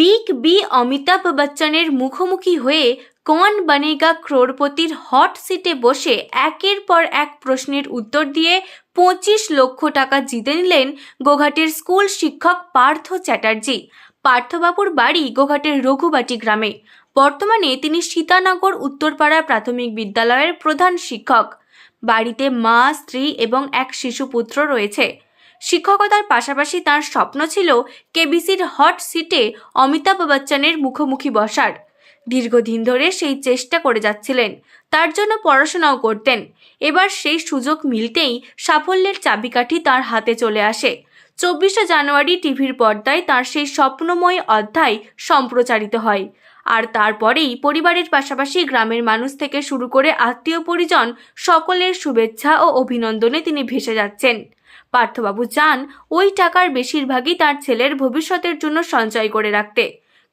Big B Amitabh বচ্চনের মুখোমুখি হয়ে কন বনেগা ক্রোড়পতির হট সিটে বসে একের পর এক প্রশ্নের উত্তর দিয়ে পঁচিশ লক্ষ টাকা জিতে নিলেন গোঘাটের স্কুল শিক্ষক পার্থ চ্যাটার্জি। পার্থবাবুর বাড়ি গোঘাটের রঘুবাটি গ্রামে। বর্তমানে তিনি সীতানগর উত্তরপাড়া প্রাথমিক বিদ্যালয়ের প্রধান শিক্ষক। বাড়িতে মা, স্ত্রী এবং এক শিশু পুত্র রয়েছে। শিক্ষকতার পাশাপাশি তার স্বপ্ন ছিল কেবিসির হট সিটে অমিতাভ বচ্চনের মুখোমুখি বসার। দীর্ঘদিন ধরে সেই চেষ্টা করে যাচ্ছিলেন, তার জন্য পড়াশোনাও করতেন। এবার সেই সুযোগ মিলতেই সাফল্যের চাবিকাঠি তার হাতে চলে আসে। চব্বিশে জানুয়ারি টিভির পর্দায় তার সেই স্বপ্নময় অধ্যায় সম্প্রচারিত হয়। আর তারপরেই পরিবারের পাশাপাশি গ্রামের মানুষ থেকে শুরু করে আত্মীয় পরিজন সকলের শুভেচ্ছা ও অভিনন্দনে তিনি ভেসে যাচ্ছেন। পার্থবাবু চান ওই টাকার বেশিরভাগই তার ছেলের ভবিষ্যতের জন্য সঞ্চয় করে রাখতে।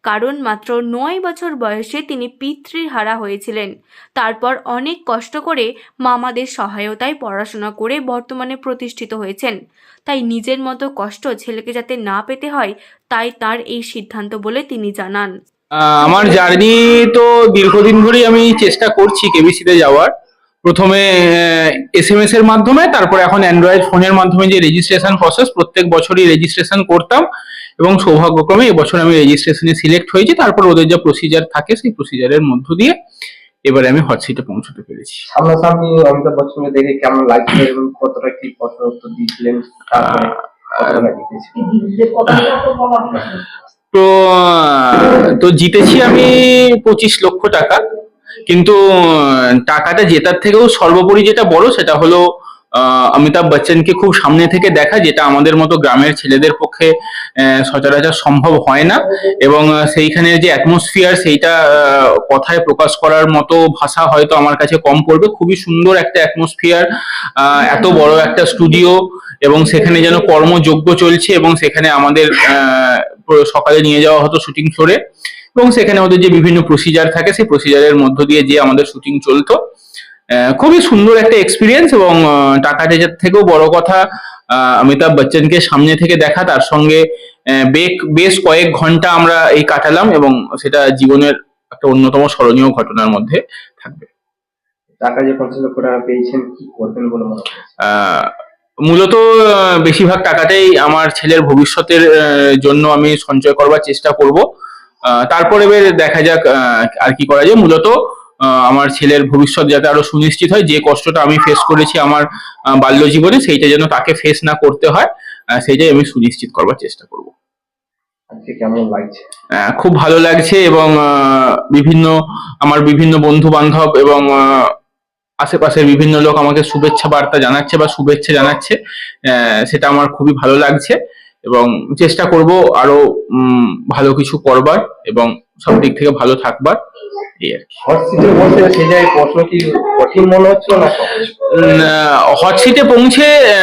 কারণ মাত্র নয় বছর বয়সে তিনি পিতৃহারা হয়েছিলেন। তারপর অনেক কষ্ট করে মামাদের সহায়তায় পড়াশোনা করে বর্তমানে প্রতিষ্ঠিত হয়েছেন। তাই নিজের মতো কষ্ট ছেলেকে যাতে না পেতে হয়, তাই তার এই সিদ্ধান্ত বলে তিনি জানান। আমার জার্নি তো দীর্ঘদিন ধরেই আমি চেষ্টা করছি কেবিসিতে যাওয়ার। প্রথমে এস এম এস এর মাধ্যমে তারপর এখন অ্যান্ড্রয়েড ফোনের মাধ্যমে যে রেজিস্ট্রেশন প্রসেস প্রত্যেক বছরই রেজিস্ট্রেশন করতাম এবং সৌভাগ্যক্রমে এবছর আমি রেজিস্ট্রেশনে সিলেক্ট হয়েছি। তারপর ওদের যা প্রসিজার থাকে সেই প্রসিজারের মধ্য দিয়ে এবারে আমি হট সিটে পৌঁছতে পেরেছি। সামনাসামনি অমিতাভ বচ্চনকে দেখে কেমন লাগছে এবং কতটা কি প্রশ্ন উত্তর দিয়েছিলেন জিতেছিলেন? তো তো জিতেছি আমি পঁচিশ লক্ষ টাকা। কিন্তু টাকাটা জেতার থেকেও সর্বোপরি যেটা বড় সেটা হলো অমিতাভ বচ্চনকে খুব সামনে থেকে দেখা, যেটা আমাদের মতো গ্রামের ছেলেদের পক্ষে সচরাচর সম্ভব হয় না। এবং সেইখানে যে অ্যাটমসফিয়ার সেইটা কথায় প্রকাশ করার মতো ভাষা হয়তো আমার কাছে কম পড়বে। খুবই সুন্দর একটা অ্যাটমসফিয়ার এত বড় একটা স্টুডিও এবং সেখানে যেন কর্মযোগ্য চলছে এবং সেখানে আমাদের সকালে নিয়ে যাওয়া হতো শুটিং ফ্লোরে এবং সেখানে আমাদের যে বিভিন্ন প্রসিজার থাকে সেই প্রসিজারের মধ্য দিয়ে যে আমাদের শুটিং চলতো খুবই সুন্দর একটা এক্সপিরিয়েন্স এবং টাকা যেটার থেকেও বড় কথা অমিতাভ বচ্চনকে সামনে থেকে দেখা তার সঙ্গে বেক- বেশ কয়েক ঘণ্টা আমরা এই কাটালাম এবং সেটা জীবনের একটা অন্যতম স্মরণীয় ঘটনার মধ্যে থাকবে। টাকা যে পঞ্চাশ লক্ষ টাকা পেয়েছেন কি করবেন বলে মনে মূলত বেশিরভাগ টাকাটাই আমার ছেলের ভবিষ্যতের জন্য আমি সঞ্চয় করবার চেষ্টা করব। তারপরে এবার দেখা যাক আর কি করা যায়। মূলত আমার ছেলের ভবিষ্যৎ যাতে আরও সুনিশ্চিত হয় যে কষ্টটা আমি ফেস করেছি আমার বাল্য জীবনে সেইটা যেন তাকে ফেস না করতে হয় সেইটাই আমি সুনিশ্চিত করবার চেষ্টা করব। খুব ভালো লাগছে এবং বিভিন্ন আমার বিভিন্ন বন্ধু বান্ধব এবং আশেপাশের বিভিন্ন লোক আমাকে শুভেচ্ছা বার্তা জানাচ্ছে বা শুভেচ্ছা জানাচ্ছে সেটা আমার খুবই ভালো লাগছে। এবং চেষ্টা করব আরও উম, ভালো কিছু করবার এবং সব দিক থেকে ভালো থাকবার এই আর কি। হট সিটে বসে সে জায়গায় প্রশ্ন কি কঠিন মনে হচ্ছে না হট সিটে পৌঁছে আহ,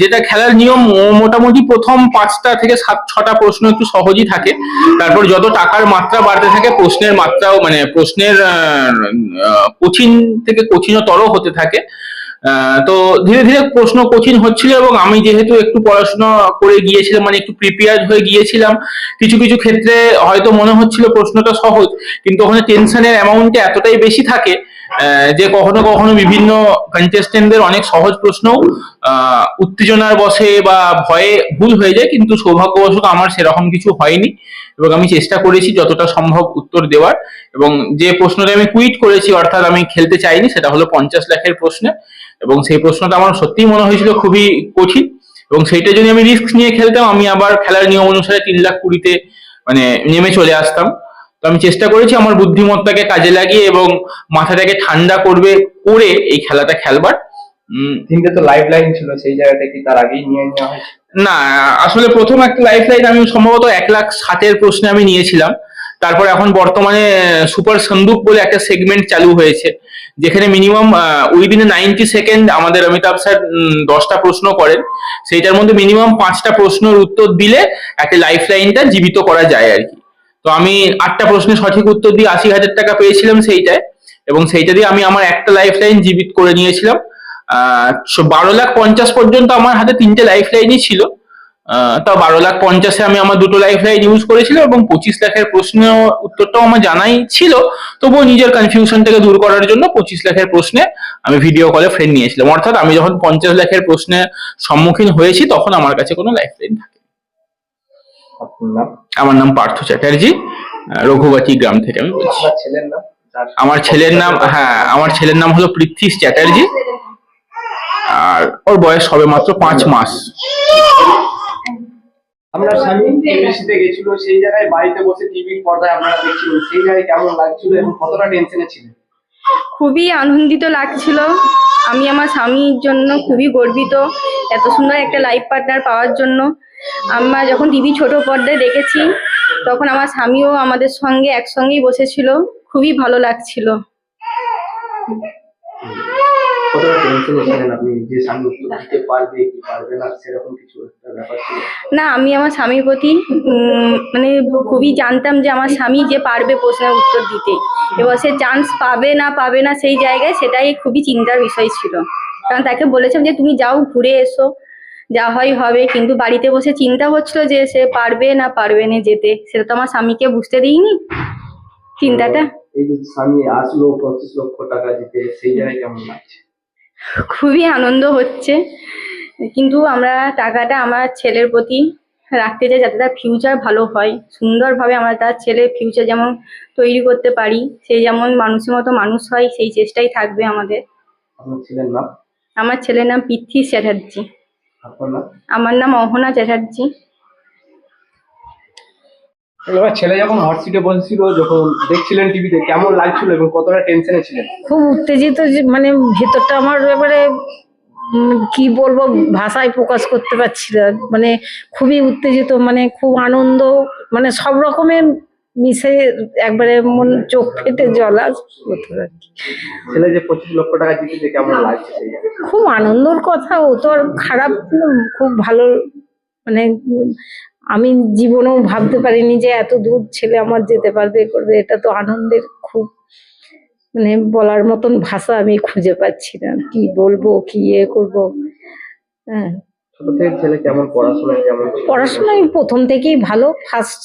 যেটা খেলার নিয়ম মোটামুটি প্রথম পাঁচটা থেকে সাত ছটা প্রশ্ন একটু সহজই থাকে। তারপর যত টাকার মাত্রা বাড়তে থাকে প্রশ্নের মাত্রাও মানে প্রশ্নের কঠিন থেকে কঠিনতর হতে থাকে। তো ধীরে ধীরে প্রশ্ন কঠিন হচ্ছিল এবং আমি যেহেতু একটু পড়াশোনা করে গিয়েছিলাম মানে একটু প্রিপেয়ার হয়ে গিয়েছিলাম, কিছু কিছু ক্ষেত্রে হয়তো মনে হচ্ছিল প্রশ্নটা সহজ, কিন্তু ওখানে টেনশনের অ্যামাউন্টটা এতটাই বেশি থাকে যে কখনো কখনো বিভিন্ন কন্টেস্টেন্টদের অনেক সহজ প্রশ্ন উত্তেজনার বসে বা ভয়ে ভুল হয়ে যায়, কিন্তু সৌভাগ্যবশত আমার সেরকম কিছু হয়নি এবং আমি চেষ্টা করেছি যতটা সম্ভব উত্তর দেওয়ার এবং যে প্রশ্নটা আমি কুইট করেছি, অর্থাৎ আমি খেলতে চাইনি, সেটা হলো পঞ্চাশ লাখের প্রশ্নে এবং সেই প্রশ্নটা আমার সত্যিই মনে হয়েছিল খুবই কঠিন। এবং সেইটা যদি আমি রিস্ক নিয়ে খেলতাম আমি আবার খেলার নিয়ম অনুসারে তিন লাখ কুড়িতে মানে নেমে চলে আসতাম। তো আমি চেষ্টা করেছি আমার বুদ্ধিমত্তাকে কাজে লাগিয়ে এবং মাথাটাকে ঠান্ডা করবে করে এই খেলাটা খেলবার। তিনটে তো লাইফ লাইন ছিল সেই জায়গাটা কি তার আগেই নিয়ে নেওয়া হয়েছে? না আসলে প্রথম একটা লাইফ লাইন আমি সম্ভবত এক লাখ ষাটের প্রশ্নে আমি নিয়েছিলাম। তারপর এখন বর্তমানে সুপার সন্দুক বলে একটা সেগমেন্ট চালু হয়েছে, যেখানে মিনিমাম উইদিন নাইনটি সেকেন্ড আমাদের অমিতাভ স্যার দশটা প্রশ্ন করেন। সেইটার মধ্যে মিনিমাম পাঁচটা প্রশ্নের উত্তর দিলে একটা লাইফ লাইনটা জীবিত করা যায় আর কি। তো আমি আটটা প্রশ্নের সঠিক উত্তর দিয়ে আশি হাজার টাকা পেয়েছিলাম সেইটায়, এবং সেইটা দিয়ে আমি আমার একটা লাইফ লাইন জীবিত করে নিয়েছিলাম। বারো লাখ পঞ্চাশ পর্যন্ত আমার হাতে তিনটে লাইফ লাইনই ছিল। তা বারো লাখ পঞ্চাশে আমি আমার দুটো লাইফ লাইন ইউজ করেছিলাম এবং পঁচিশ লাখের প্রশ্ন উত্তরটাও আমার জানাই ছিল। তবুও নিজের কনফিউশন থেকে দূর করার জন্য পঁচিশ লাখের প্রশ্নে আমি ভিডিও কলে ফ্রেন্ড নিয়েছিলাম। অর্থাৎ আমি যখন পঞ্চাশ লাখের প্রশ্নের সম্মুখীন হয়েছি তখন আমার কাছে কোনো লাইফ লাইন থাকে। আমার নাম পার্থ চ্যাটার্জি রঘুবাটি গ্রাম থেকে আমি বলছি। আমার ছেলের নাম হ্যাঁ আমার ছেলের নাম হলো পৃথ্বীশ চ্যাটার্জি। আর ওর বয়স হবে মাত্র পাঁচ মাস। আপনার স্বামী এমবিসিতে গেছিল সেই জায়গায় বাড়িতে বসে টিভির পর্দায় আপনারা দেখছিলেন সেই জায়গায় কেমন লাগছিল এবং কতটা টেনশনে ছিলেন? খুবই আনন্দিত লাগছিল। আমি আমার স্বামীর জন্য খুবই গর্বিত এত সুন্দর একটা লাইফ পার্টনার পাওয়ার জন্য। আমরা যখন টিভি ছোট পর্দায় দেখেছি তখন আমার স্বামীও আমাদের সঙ্গে একসঙ্গেই বসেছিল। খুবই ভালো লাগছিল। কতটা টেনশনে ছিলেন আপনি? যে স্বামী উত্তর দিতে পারবে কি পারবে না সেরকম কিছু একটা ব্যাপার ছিল? না আমি আমার স্বামীর প্রতি মানে খুবই জানতাম যে আমার স্বামী যে পারবে প্রশ্নের উত্তর দিতে। এবার সে চান্স পাবে না পাবে না সেই জায়গায় সেটাই খুবই চিন্তার বিষয় ছিল। কারণ তাকে বলেছিলাম যে তুমি যাও ঘুরে এসো যা হয় হবে। কিন্তু বাড়িতে বসে চিন্তা হচ্ছিল যে সে পারবে না পারবে না যেতে। সেটা তো আমার স্বামীকে বুঝতে দিইনি। চিন্তাটা? এই যে স্বামী আসলো পঁচিশ লক্ষ টাকা দিতে সেই জায়গায় কেমন লাগছে? খুবই আনন্দ হচ্ছে। কিন্তু আমরা টাকাটা আমার ছেলের প্রতি রাখতে চাই যাতে তার ফিউচার ভালো হয়। সুন্দরভাবে আমরা তার ছেলের ফিউচার যেমন তৈরি করতে পারি সে যেমন মানুষের মতো মানুষ হয় সেই চেষ্টাই থাকবে আমাদের। আমার ছেলের নাম পৃথ্বী চ্যাটার্জি। আমার নাম অহনা চ্যাটার্জি। এবার ছেলে যখন হট সিটে বসেছিল যখন দেখছিলেন টিভিতে কেমন লাগছিল এবং কতটা টেনশনে ছিলেন? খুব উত্তেজিত মানে ভেতরটা আমার এবারে কি বলব ভাষায় প্রকাশ করতে পারছি না। মানে খুবই উত্তেজিত মানে খুব আনন্দ মানে সব রকমের মিশে একবারে মন চোখ ফেটে জল আসতো আর কি। ছেলে যে পঁচিশ লক্ষ টাকা জিতেছে কেমন লাগছে খুব আনন্দর কথা ও তো আর খারাপ খুব ভালো মানে আমি জীবনেও ভাবতে পারিনি যে এত দূর ছেলে আমার যেতে পারবে করবে। এটা তো আনন্দের খুব মানে বলার মতন ভাষা আমি খুঁজে পাচ্ছি না। কি বলব কি ইয়ে করব? হ্যাঁ? পড়াশোনায় প্রথম থেকেই ভালো ফার্স্ট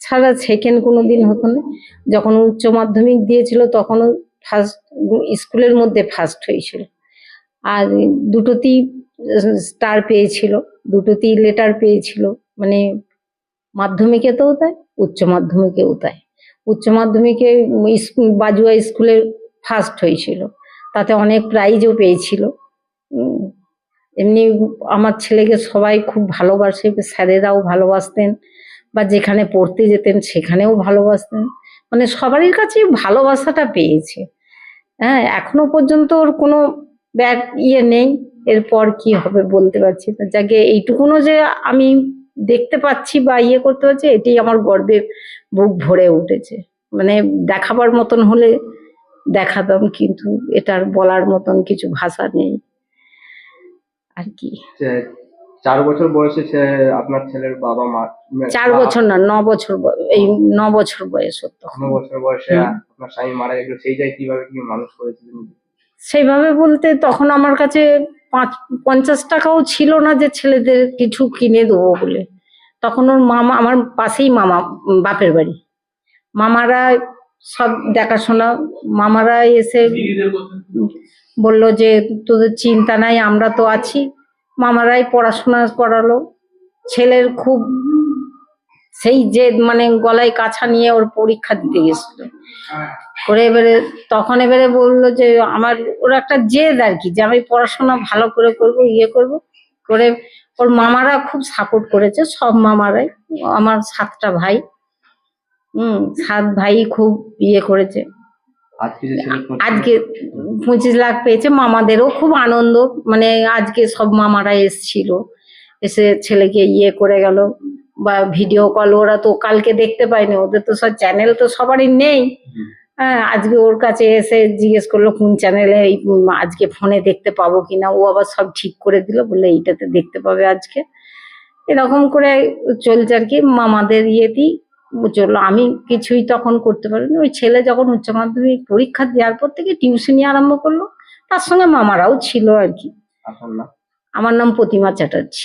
ছাড়া সেকেন্ড কোনো দিন হতো না। যখন উচ্চ মাধ্যমিক দিয়েছিল তখনও ফার্স্ট স্কুলের মধ্যে ফার্স্ট হয়েছিল। আর দুটোতেই স্টার পেয়েছিল। দুটোতেই লেটার পেয়েছিল। মানে মাধ্যমিকেতেও তাই উচ্চ মাধ্যমিকেও তাই উচ্চ মাধ্যমিকে বাজুয়া স্কুলে ফার্স্ট হয়েছিল। তাতে অনেক প্রাইজও পেয়েছিল। এমনি আমার ছেলেকে সবাই খুব ভালোবাসে, স্যারেরাও ভালোবাসতেন বা যেখানে পড়তে যেতেন সেখানেও ভালোবাসতেন। মানে সবারই কাছে ভালোবাসাটা পেয়েছে। হ্যাঁ এখনও পর্যন্ত ওর কোনো ব্যাড ইয়ে নেই। এরপর কি হবে বলতে পারছি না। যাকে এইটুকুনো যে আমি দেখতে পাচ্ছি বা ইয়ে করতে পারছি এটাই আমার গর্বে বুক ভরে উঠেছে। মানে দেখাবার মতন হলে দেখাতাম কিন্তু এটার বলার মতন কিছু ভাষা নেই। আর কি। চার বছর বয়সে আপনার ছেলের বাবা মা চার বছর না ন বছর এই ন বছর বয়স হতো ন বছর বয়সে আপনার স্বামী মারা গেল সেই কীভাবে কি মানুষ করেছিলেন সেইভাবে বলতে তখন আমার কাছে পাঁচ, পঞ্চাশ টাকাও ছিল না যে ছেলেদের কিছু কিনে দেবো বলে। তখন ওর মামা, আমার পাশেই মামা বাপের বাড়ি। মামারা সব দেখাশোনা, মামারা এসে বলল যে, তোদের চিন্তা নাই, আমরা তো আছি। মামারাই পড়াশোনা করালো। ছেলের খুব সেই যে মানে গলায় কাছা নিয়ে ওর পরীক্ষা দিতে গেছিল। করে এবারে তখন এবারে বলল যে আমার ওর একটা জেদ আর কি যে আমি পড়াশোনা ভালো করে করব ইয়ে করব। করে ওর মামারা খুব সাপোর্ট করেছে সব মামারাই আমার সাতটা ভাই। হুম সাত ভাই খুব ইয়ে করেছে। আজকে পঁচিশ লাখ পেয়েছে মামাদেরও খুব আনন্দ মানে আজকে সব মামারা এসছিল এসে ছেলেকে ইয়ে করে গেল। বা ভিডিও কল ওরা তো কালকে দেখতে পায়নি ওদের তো সব চ্যানেল তো সবারই নেই। হ্যাঁ আজকে ওর কাছে এসে জিজ্ঞেস করল কোন চ্যানেলে এই আজকে ফোনে দেখতে পাবো কিনা? ও আবার সব ঠিক করে দিল বলে এইটাতে দেখতে পাবে আজকে। এরকম করে চলছে আর কি মামাদের ইয়েতেই চলল। আমি কিছুই তখন করতে পারিনি। ওই ছেলে যখন উচ্চ মাধ্যমিক পরীক্ষা দেওয়ার পর থেকে টিউশনি আরম্ভ করল তার সঙ্গে মামারাও ছিল আর কি। আমার নাম প্রতিমা চ্যাটার্জি।